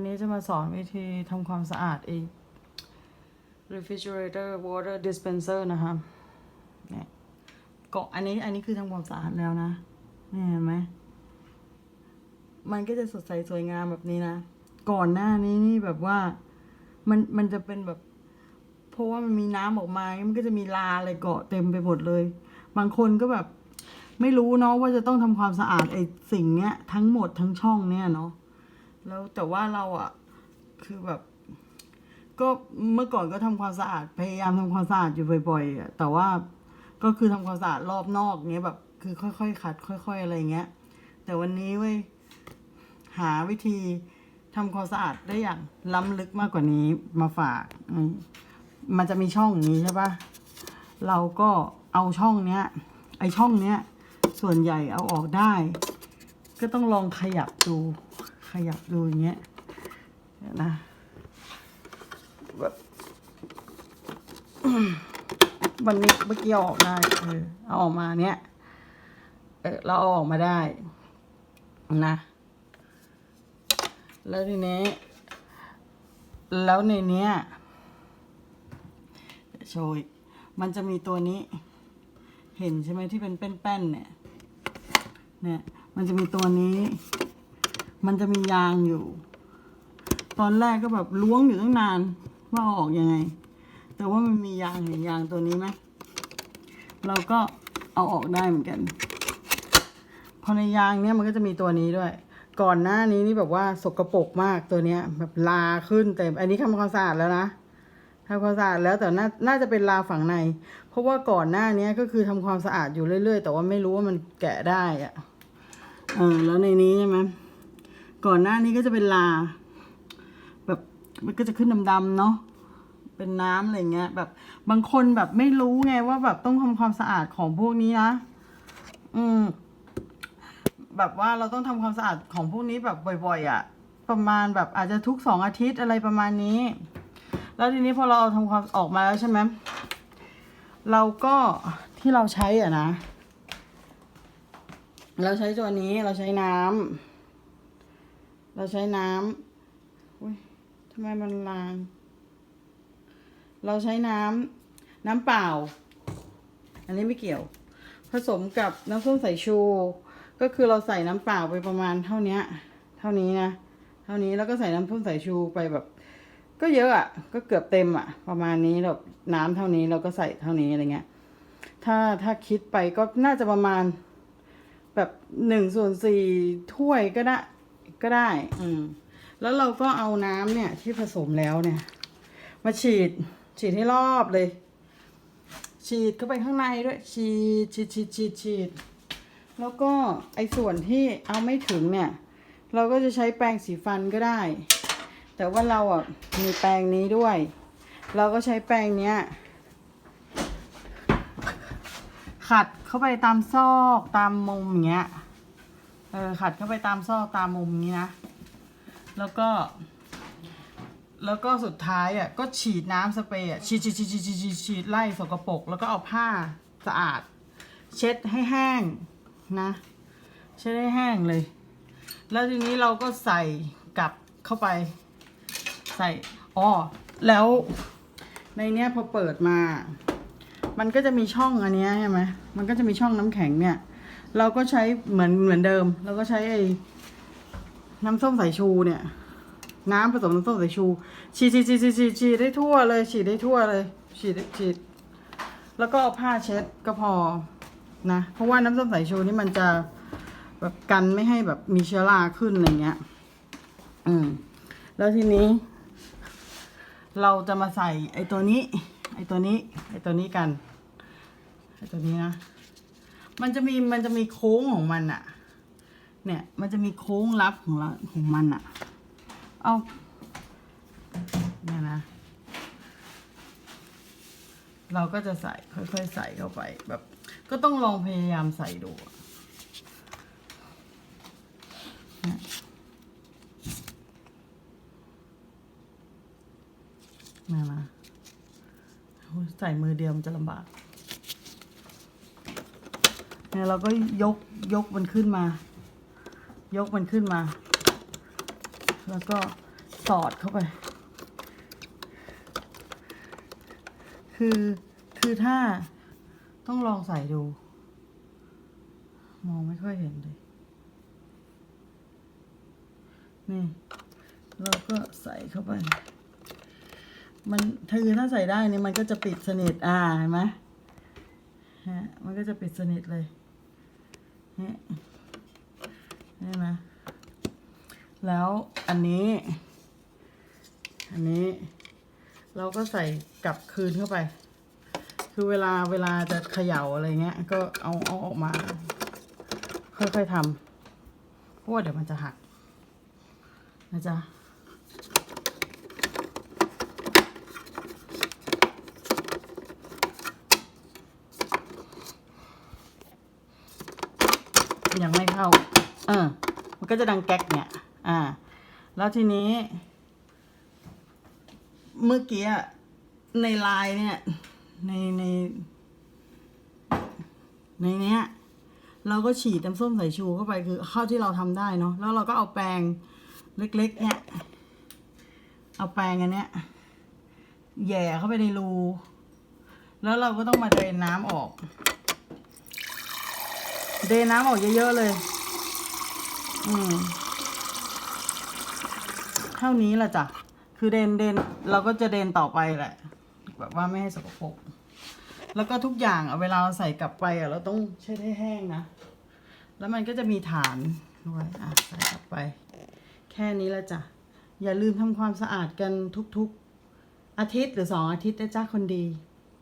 วันนี้จะมาสอนวิธีทำความสะอาดไอ้ refrigerator water dispenser นะคะเนี่ยเกาะอันนี้อันนี้คือทำความสะอาดแล้วนะนี่เห็นไหมมันก็จะสดใสสวยงามแบบนี้นะ ก่อนหน้านี้นี่แบบว่ามันมันจะเป็นแบบ เพราะว่ามันมีน้ำออกมา มันก็จะมีลาอะไรเกาะเต็มไปหมดเลย บางคนก็แบบ ไม่รู้เนาะว่าจะต้องทำความสะอาดไอ้สิ่งเนี้ยทั้งหมดทั้งช่องเนี้ยเนาะ แล้วแต่ว่าเราอะคือแบบ ก็เมื่อก่อนก็ทำความสะอาดพยายามทำความสะอาดอยู่บ่อยๆอะแต่ว่าก็คือทำความสะอาดรอบนอกเงี้ยแบบ คือค่อยๆขัด ค่อย ๆ อะไรเงี้ย แต่วันนี้เว้ยหาวิธีทำความสะอาดได้อย่างล้ำลึกมากกว่านี้มาฝาก มันจะมีช่องนี้ใช่ปะเราก็เอาช่องเนี้ย ไอช่องเนี้ย ส่วนใหญ่เอาออกได้ ก็ต้องลองขยับดู ขยับดูอย่างเงี้ยนะแบบวันนี้เมื่อกี้ออกได้เออเอาออกมาเนี้ยเออเราเอาออกมาได้นะ แล้วทีนี้ แล้วในเนี้ยโชว์อีกมันจะมีตัวนี้ เห็นใช่ไหมที่เป็นแป้นๆเนี่ย เนี่ย มันจะมีตัวนี้ มันจะมียางอยู่ ตอนแรกก็แบบล้วงอยู่ตั้งนาน ว่าเอาออกยังไง แต่ว่ามันมียางเห็นยางตัวนี้ไหมเราก็เอาออกได้เหมือนกัน พอในยางเนี่ยมันก็จะมีตัวนี้ด้วย ก่อนหน้านี้นี่แบบว่าสกรปรกมากตัวเนี้ย แบบลาขึ้นแต่อันนี้ทำความสะอาดแล้วนะทำความสะอาดแล้วแต่น่าน่าจะเป็นลาฝั่งใน เพราะว่าก่อนหน้านี้ก็คือทำความสะอาดอยู่เรื่อย ๆ แต่ว่าไม่รู้ว่ามันแกะได้อะเออแล้วในนี้ใช่ไหม ก่อนหน้านี้ก็จะเป็นลา แบบมันก็จะขึ้นดำๆเนาะเป็นน้ำอะไรเงี้ย แบบบางคนแบบไม่รู้ไงว่าแบบต้องทำความสะอาดของพวกนี้นะ อืม แบบว่าเราต้องทำความสะอาดของพวกนี้แบบบ่อยๆอะ่ะ ประมาณแบบอาจจะทุกสองอาทิตย์อะไรประมาณนี้ แล้วทีนี้พอเราเอาทำความออกมาแล้วใช่ไหมเราก็ที่เราใช้อะนะ เราใช้ตัวนี้เราใช้น้ำ เราใช้น้ำอุ้ยทำไมมันลาง เราใช้น้ำน้ำเปล่า อันนี้ไม่เกี่ยว ผสมกับน้ำส้มสายชู ก็คือเราใส่น้ำเปล่าไปประมาณเท่านี้เท่านี้นะ เท่านี้แล้วก็ใส่น้ำส้มสายชูไปแบบ ก็เยอะอะ่ะ ก็เกือบเต็มอะ่ะ ประมาณนี้แบบน้ำเท่านี้เราก็ใส่เท่านี้อะไรเงี้ย ถ้าถ้าคิดไปก็น่าจะประมาณแบบหนึ่งส่วนสี่ถ้วยก็ได้ ก็ได้ อืม แล้วเราก็เอาน้ำเนี่ย ที่ผสมแล้วเนี่ย มาฉีด ฉีดให้รอบเลย ฉีดเข้าไปข้างในด้วย ฉีดฉีดฉีดฉีดฉีด แล้วก็ไอ้ส่วนที่เอาไม่ถึงเนี่ย เราก็จะใช้แปรงสีฟันก็ได้ แต่ว่าเราอะมีแปรงนี้ด้วย เราก็ใช้แปรงเนี้ยขัดเข้าไปตามซอกตามมุมอย่างเงี้ย เออขัดเข้าไปตามซอกตามมุมนี้นะ แล้วก็ แล้วก็สุดท้ายอะก็ฉีดน้ำสเปรย์ฉีดฉีดฉีดฉีดฉีดฉีดฉีดไล่สกปรกแล้วก็เอาผ้าสะอาด เช็ดให้แห้งนะ เช็ดให้แห้งเลย แล้วทีนี้เราก็ใส่กลับเข้าไป ใส่อ๋อแล้วในเนี้ยพอเปิดมา มันก็จะมีช่องอันเนี้ยใช่ไหมมันก็จะมีช่องน้ำแข็งเนี่ย เราก็ใช้เหมือนเหมือนเดิม เราก็ใช้ไอ้น้ำส้มสายชูเนี่ย น้ำผสมน้ำส้มสายชู ฉีดฉีดฉีดฉีดฉีดได้ทั่วเลย ฉีดได้ทั่วเลย ฉีดฉีด แล้วก็เอาผ้าเช็ดก็พอนะ เพราะว่าน้ำส้มสายชูนี่มันจะแบบกันไม่ให้แบบมีเชื้อราขึ้นอะไรเงี้ย อืม แล้วทีนี้ เราจะมาใส่ไอ้ตัวนี้ ไอ้ตัวนี้ ไอ้ตัวนี้กัน ไอ้ตัวนี้นะ มันจะมีมันจะมีโค้งของมันอะเนี่ย มันจะมีโค้งลับของเราของมันอะเอาเนี่ยนะ เราก็จะใส่ค่อยๆใส่เข้าไปแบบ ก็ต้องลองพยายามใส่ดูเนี่ยนะใส่มือเดียวมันจะลำบาก เนี่ยเราก็ยกยกมันขึ้นมา ยกมันขึ้นมา แล้วก็สอดเข้าไป คือคือถ้าต้องลองใส่ดู มองไม่ค่อยเห็นเลยนี่เราก็ใส่เข้าไป มันคือถ้าใส่ได้นี่มันก็จะปิดสนิท อ่า เห็นไหมฮะ มันก็จะปิดสนิทเลย นี่นี่นะ แล้วอันนี้ อันนี้ เราก็ใส่กลับคืนเข้าไป คือเวลาเวลาจะเขย่าอะไรเงี้ย ก็เอาเอาออกมา ค่อยๆทำเพราะว่าเดี๋ยวมันจะหักนะจ๊ะ ยังไม่เข้า เออ มันก็จะดังแก๊กเนี่ย อ่า แล้วทีนี้ เมื่อกี้อะในไลน์เนี่ย ในใน ในเนี้ย เราก็ฉีดน้ำส้มสายชูเข้าไปคือเข้าที่เราทำได้เนาะแล้วเราก็เอาแปรงเล็ก ๆ เนี่ย เอาแปรงอันเนี้ยแหย่เข้าไปในรู แล้วเราก็ต้องมาเดรนน้ำออก เดน้ำออกเยอะๆเลย อืม เท่านี้แหละจ้ะ คือเดนเดนเราก็จะเดนต่อไปแหละ แบบว่าไม่ให้สกปรก แล้วก็ทุกอย่างอะเวลาเราใส่กลับไปอะเราต้องเช็ดให้แห้งนะ แล้วมันก็จะมีฐานไว้อะใส่กลับไป แค่นี้ละจ้ะ อย่าลืมทำความสะอาดกันทุกๆ อาทิตย์หรือสองอาทิตย์นะจ้าคนดี